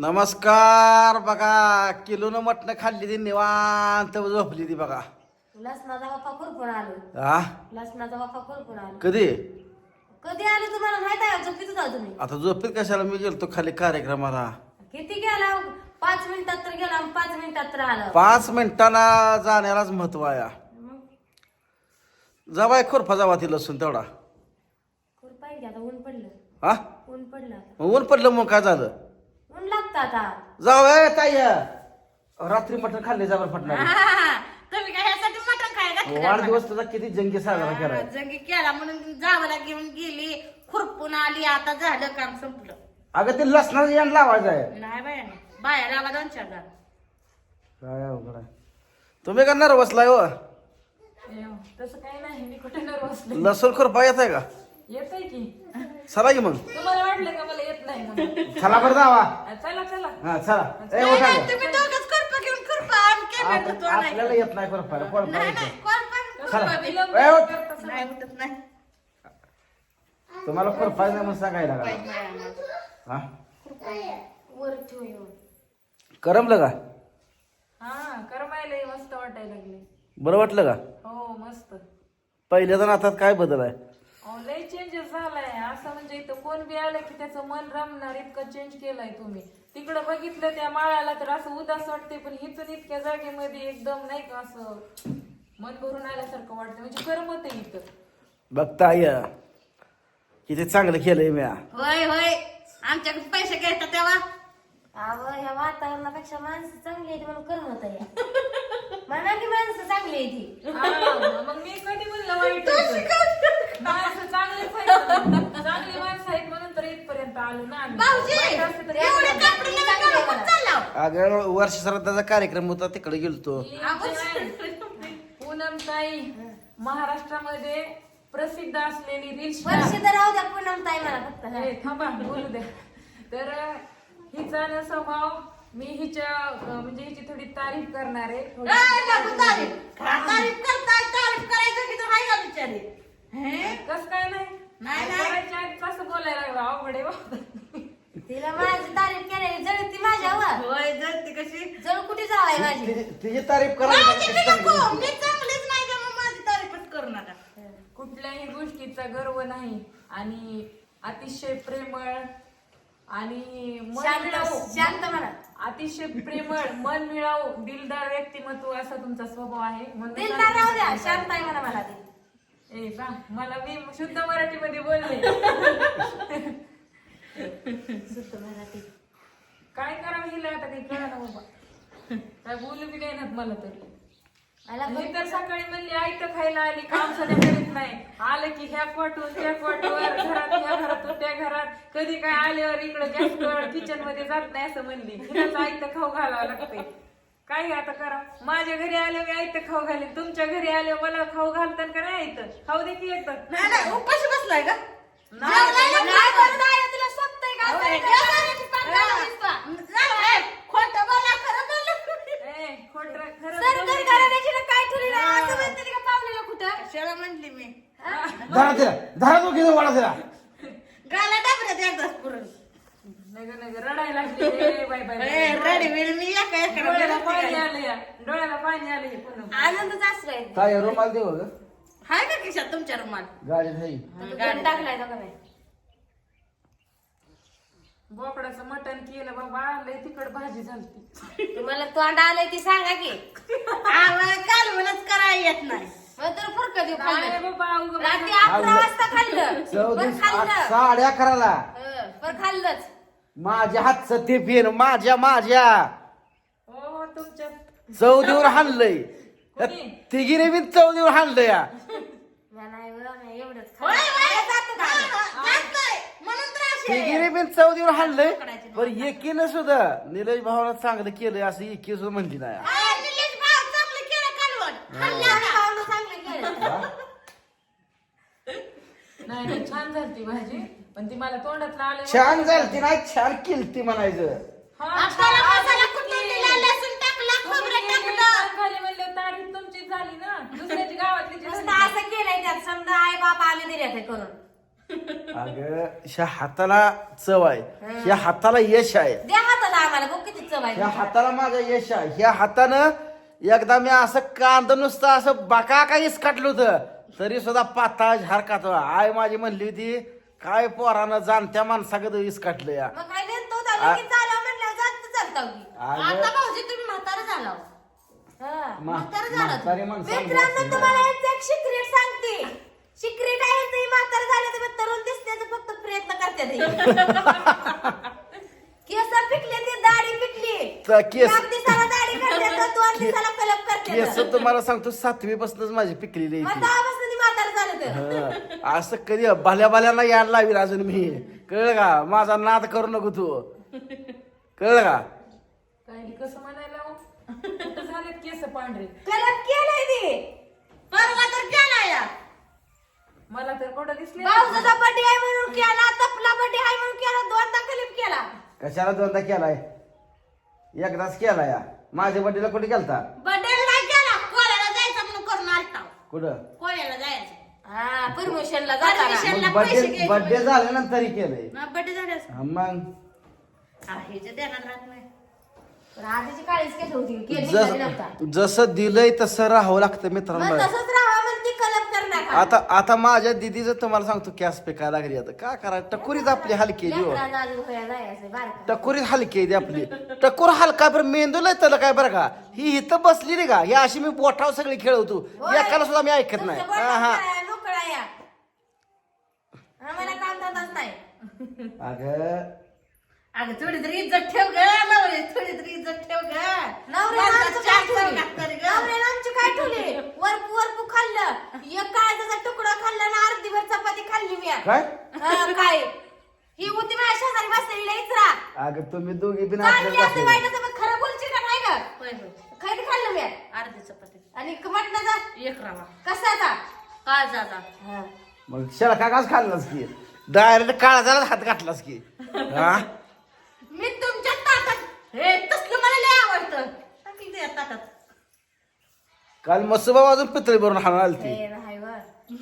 नमस्कार बघा किलोनं मटणं खाल्ली ती निवांत झोपली ती बघा. लसणाचा बाप्पा खुरपून आलो. हा लसणाचा बाप्पा खुरपून आलो. कधी? कधी आलो तुम्हाला? माहीत आहे झोपीत होता तुम्ही आता झोपेत कशाला मी गेलतो खाली कार्यक्रमाला? किती गेला? पाच मिनिटात तर गेला आणि पाच मिनिटात तर आला. पाच मिनिटांना जाण्यालाच महत्त्व आहे. जावाय खुरफा जावा ती लसूण तेवढा. खुरपाय की आता? ऊन पडलं. हा ऊन पडलं आता. ऊन पडलं मग काय झालं? आता जावाय ताई रात्री मटण खाल्ले जावर फटणार तुम्ही काय ह्यासाठी मटण काय घातलं? वाढदिवस तुझा किती जंगी साजरा केलाय. जंगी केला म्हणून जावला घेऊन गेली खुरपून आली आता झालं काम संपलं. अगं ते लसणाचं यान लावायचं आहे नाही बाया बाया लावा दोन चार. काय अवघड आहे. तुम्ही का नर्वसलाय हो? तसं काही नाही मी कुठे नर्वस लसूण खुरपा येत आहे का? येतंय की. चला की मग. तुम्हाला वाटलं का मला म्हणून. चला बरं जावा. चला चला. हा चला. ए नाही, उठा. नाही, गं. तुम्ही दोघंच खुरपा घेऊन खुरपा आप- नाही. आपल्याला येत नाही खुरपायला कोण नाही, नाही, पाहिजे? खुरपा- चला. खुरपा बी. ए, उठ. नाही उठत नाही. तुम्हाला खुरपायचं नाही म्हणून सांगायला हा? वर ठेव येऊन. करमलं का? हा करमायला मस्त वाटायला लागले. बरं वाटलं का? हो मस्त. पहिल्या तर आता काय बदल आहे? लय चेंजेस झालाय. असं म्हणजे इथं कोण बी आलं की त्याचं मन रमणार इतकं चेंज केलाय तुम्ही. तिकडं बघितलं त्या माळाला तर असं उदास वाटते पण हिथून इतक्या जागेमध्ये एकदम नाही का असं मन भरून आल्यासारखं वाटतं म्हणजे करमत आहे इथं. बघता ये. किती चांगलं केलंय म्या. होय होय. आमच्याकडे पैसे घ्यायचा तेव्हा. अहो ह्या वातावरणापेक्षा माणसं चांगली आहेत म्हणून करमत आहे. म्हणा की माणसं चांगली आहे ती हा, मग मी कधी म्हणलं वाईट होतं? माणसं चांगलीच आहेत. चांगली माणसं आहेत म्हणून तर इथपर्यंत आलो ना आम्ही. भाऊजी वाईट असते तर एवढे यायला कपडे नवीन घालून कुठं चालला? अगं वर्ष श्राद्धाचा कार्यक्रम होता तिकडे गेलतो पूनम ताई महाराष्ट्रामध्ये प्रसिद्ध असलेली रील वर्ष तर राहू द्या पूनम ताई मला फक्त हा. थांबा बोलू द्या तर अं, हिचा ना स्वभाव मी हिच्या अं, म्हणजे हिची थोडी तारीफ करणार आहे थोडी-? तारीफ करताय, तारीफ करायचं की तर हाय का बिचारी? हे? कस काय नाही नाही, नाही. करायच्या आधी कसं बा. तिला माझी तारीफ केली जळती माझ्यावर. होय, जर ती कशी? जळ कुठे जावाय माझी? तिची तारीफ माझी करायची बी नको. मी चांगलीच नाही त्यामुळे माझी तारीफच करू नका? कुठल्याही गोष्टीचा गर्व नाही आणि अतिशय प्रेमळ आणि मन शांत मिळावू. शांत म्हणा. अतिशय प्रेमळ मन मिळावू. दिलदार व्यक्तिमत्व असा तुमचा स्वभाव आहे. म्हणून दिलदार राहू द्या शांत आहे म्हणा मला ती. ए बा मला मी शुद्ध मराठीमध्ये बोलले. काय करावं हिला आता काही कळा ना बाबा? काय बोलू बी नाही ना मला तरी. मला मी तर सकाळी म्हणली आई तर खायला आली काम सध्या करीत नाही. आलं की ह्या पाठवून त्या पाठवर घरात ह्या घरातून त्या घरात. कधी काय आल्यावर इकडं गॅस किचनमध्ये जात नाही असं म्हणली. हिलाच आई तर खाऊ घालावं लागते काय आता करा? माझ्या घरी आले मी आई तर खाऊ घालेन. तुमच्या घरी आले मला खाऊ घालतात का नाही आयतं खाऊ दे की येतात नाही उपाशी बसलाय का? नाही, शाळा म्हणली मी धरा तिला. धरा तो किती वाढा तिला. गाला डाबऱ्यात एकदाच पुरण नग नग रडायला लागली ए, रडी मी एका डोळ्याला पाणी आलं या डोळ्याला पाणी आलं हे आनंदच आश्रय काय रुमाल देऊ ग हाय का खिशात तुमच्या रुमाल? गाडीत नाही टाकलाय का नाही बोकडाचं मटण केलं बाबा लय तिकड भाजी झालती. तुम्हाला तोंड आलंय ती सांगा की. आम्हाला कालवणच करायला येत नाही. मग तर फरक देऊ काय खाल्लं बाबा उगं रात्री अकरा वाजता खाल्लं. पण खाल्लं. साडे अकराला. हं, पण खाल्लंच. माझ्या हातचं टिफिन माझ्या माझ्या. हो तुमच्या. चौदीवर हाणलंय. कोणी? तिघीने बी चौदीवर हाणलं या. नाही बरं, नाही एवढंच होय, खाल्लं. मला जातं? तिघीने बी चौदीवर हाणलंय. पण एकीनं सुद्धा निलेश भावाला चांगलं केलंय असं एकी सुद्धा म्हणली नाही. नाही नाही छान झालती भाजी. पण ती मला तोंडात आले छान झालती नाही. छान केलती म्हणायचं. आपल्याला मसाला कुठून दिला, लसूण टाकला, खोबरं टाकलं. खाली म्हणलं तारीफ तुमची झाली ना. दुसऱ्याची गावातली जी नुसतं झाली. असं केलंय त्यात. समजा आई बाप आले दिले ते करून. अगं ह्या हाताला चव आहे. ह्या हाताला यश आहे. द्या हाताला आम्हाला बघ किती चव आहे. ह्या हाताला माझं यश आहे. ह्या हातानं एकदा मी असं कांद नुसतं असं बाका काहीच काटलं होतं. तरी सुद्धा पाता झार कातो आय माझी म्हणली होती काय पोरानं जाणत्या माणसागत वीस काटलं या. मग काय नेतो झालं की चालव म्हणलं जात चालता की अगं, आता भाऊजी तुम्ही म्हातारा झाला हा. मा- म्हातारं झालं. म्हातारी माणसं मित्रांनो तुम्हाला याचं एक सिक्रेट सांगते. सिक्रेट आहे ते म्हातार झालं तर तरुण दिसण्याचा फक्त प्रयत्न करतात केस पिकले ते दाढी पिकली. तर केस- एक दिवसाला दाढी करते तर दोन दिवसाला कलप करते. केस तुम्हाला सांगतो सातवी पासूनच माझी पिकलेली मग आहे ती. म्हातार झालं तर. हं. असं कधी भल्या भल्याला यायला लावील अजून मी. कळलं का? माझा नाद करू नको तू. कळलं का? काही कसं म्हणायला हो? कुठं झालेत केस पांढरे? कलप केलाय ते. परवा तर केला या मला तर कुठं दिसले भाऊचा बर्थडे आहे म्हणून केला तपला बर्थडे आहे म्हणून केला दोनदा कलिप केला. कशाला दोनदा केलाय? एकदाच केला या. माझ्या बड्डेला कुठे गेलता? बर्थडे नाही केला कोल्याला जायचं म्हणून करून आलता. कुठं? कोल्याला जायचं. हा परमिशनला जाताना. पैसे घ्यायचे बड्डे झाल्यानंतर केलंय. बर्थडे झाल्यास. हा, मग? आहे जे ध्यानात राहत नाही. पण आधीची काळीच केस होती केस निघाली नव्हता. जस- जसं दिलंय तसं राहावं लागतं मग मित्रांनो तसंच राहा म्हणते कलप करणार आता आता माझ्या दिदीचं तुम्हाला सांगतो कॅस पेकायला लागली आता. का करा टकुरीच आपली हलकी आहे, हो लेकरांना अजून होया नाही असं बारका. टकुरी हलकी आहे ती आपली. टकुर हलका बरं मेंदू नाही त्याला काय बरं का? ही इथं बसली नाही का? ही अशी मी बोटावर सगळी खेळवतो. होय. एकाला सुद्धा मी ऐकत नाही. हा हा. बोटात मोकळा या आम्हाला काम धंदाच नाही. अगं. अगं थोडी तरी इज्जत ठेव ग नवरे थोडी तरी इज्जत ठेव ग नवऱ्यानं माणसात आमचं चार काय चव ठेवली? लागतात ग. नवऱ्यानं आमची काय ठेवली वरपू वरपू खाल्लं एक काळजाचा तुकडा खाल्ला ना अर्धीभर काय? हा, काय? ही होती माझ्या शेजारी बसलेली इचरा अगं तुम्ही दोघी बिन चांगली वाईट पण खरं बोलची का नाही का होय होय. खैर खाल्लं मी? अर्धी चपाती. आणि मटणाचा? एक रवा. कसाचा काय हा. मग खाल्लास की? डायरेक्ट काळजाला हात घातलास की? हा? मी तुमच्या ताटात हे तसलं मला लय आवडतं. ताटात. काल मसुबा वाजून पितळी भरून हाणून आलती. हे नाही.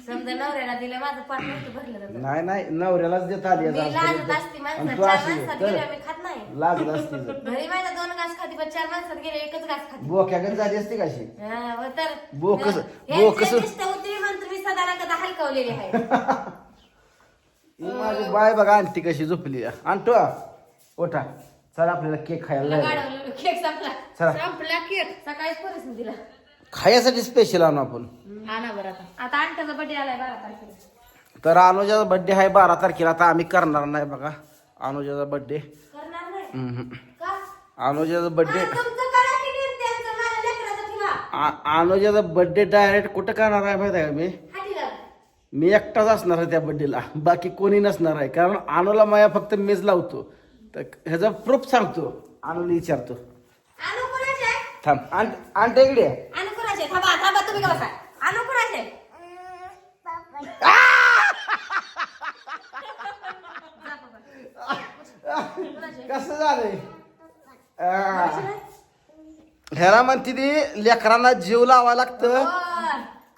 समजा नवऱ्याला दिलं माझं पाठ नव्हतं भरलं जातं नाही नाही नवऱ्यालाच देत आली मी लाजत असते माणसात तू चार अशी माणसात गेल्या मी खात नाही. लाजत असती जर. घरी माझ्या दोन घास खाती पण चार माणसात गेले एकच घास खाती. बोक्याकडे झाली असती कशी हा, व तर यांची बोकस- दिष्ट होती म्हणून तुम्ही सदाला कदा हलकवलेली आहे. ही माझी बाय बघा आणती कशी झोपली. आणतो ओठा चला आपल्याला केक खायला तुला जायचं. गाडवलं केक संपला. चला. संपला केक. सकाळीच परिस्थिती दिला. खायसाठी स्पेशल आणू आपण. आणा बरं आता. आता आणटाचा बर्थडे आलाय बारा तारखेला. तर अनुजाचा बर्थडे आहे बारा तारखेला. आता आम्ही करणार नाही बघा. अनुजाचा बर्थडे करणार नाही? का? अनुजाचा बर्थडे हा, तुमचं करा की नाही त्यांचं माझ्या लेकराचं ठेवा. अनुजाचा बर्थडे डायरेक्ट कुठं करणार आहे माहिती आहे का मी. मी एकटाच असणार आहे त्या बर्थडेला बाकी कोणी नसणार आहे. कारण अनुला माया फक्त मीच लावतो. तर ह्याचा प्रूफ सांगतो. अनुला विचारतो. आणू कोणाचे? थांब. आण आणते इकडे कोणाचे थांबा थांबा तुम्ही का बसा आणू कोणाचे कसं झालंय. ह्याला म्हणते ती लेकरांना जीव लावा लागतं.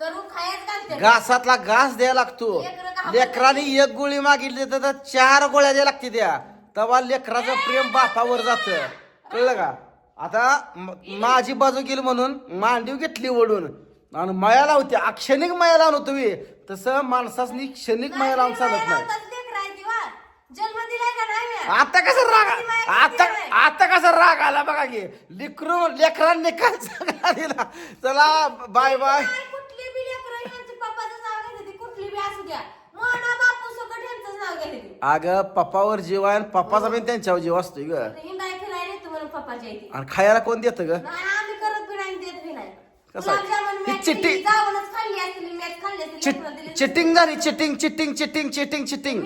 करून खायच घालते घासातला घास द्यायला लागतो. लेकराने एक गोळी मागितली तर त्या चार गोळ्या द्यायला लागते त्या. तेव्हा लेकराचं प्रेम बापावर जात. कळलं का? आता म- माझी बाजू गेली म्हणून मांडीव घेतली ओढून आणि माया लावते अक्षणिक माया लावून तुम्ही तसं माणसासनी क्षणिक माया लावून चालत नाही. जन्म दिलाय का नाही म्या? आता कसं राग आता? आता कसं राग आला बघा की लिकरू लेकरांनी काय सांगणार दिला. चला बाय बाय. काय कुठली बी लेकरं यांच्या पप्पाचं नाव घेते ती. कुठली बी असू द्या. मोना बापू सकट यांचंच नाव घेते ती. अगं पप्पावर जीव आहे आणि पप्पाचा पण त्यांच्यावर जीव असतोय ग. आणि खायला कोण देतं ग? नाही आम्ही करत बी नाही देत बी नाही. कसं आहे? गुलाबजामुन ती मॅच चिट्टी- केली, जाऊनच खाल्ली असतील मॅच खाल्ली असतील लेकरं दिली चिटिंग झाली cheating cheating cheating cheating cheating.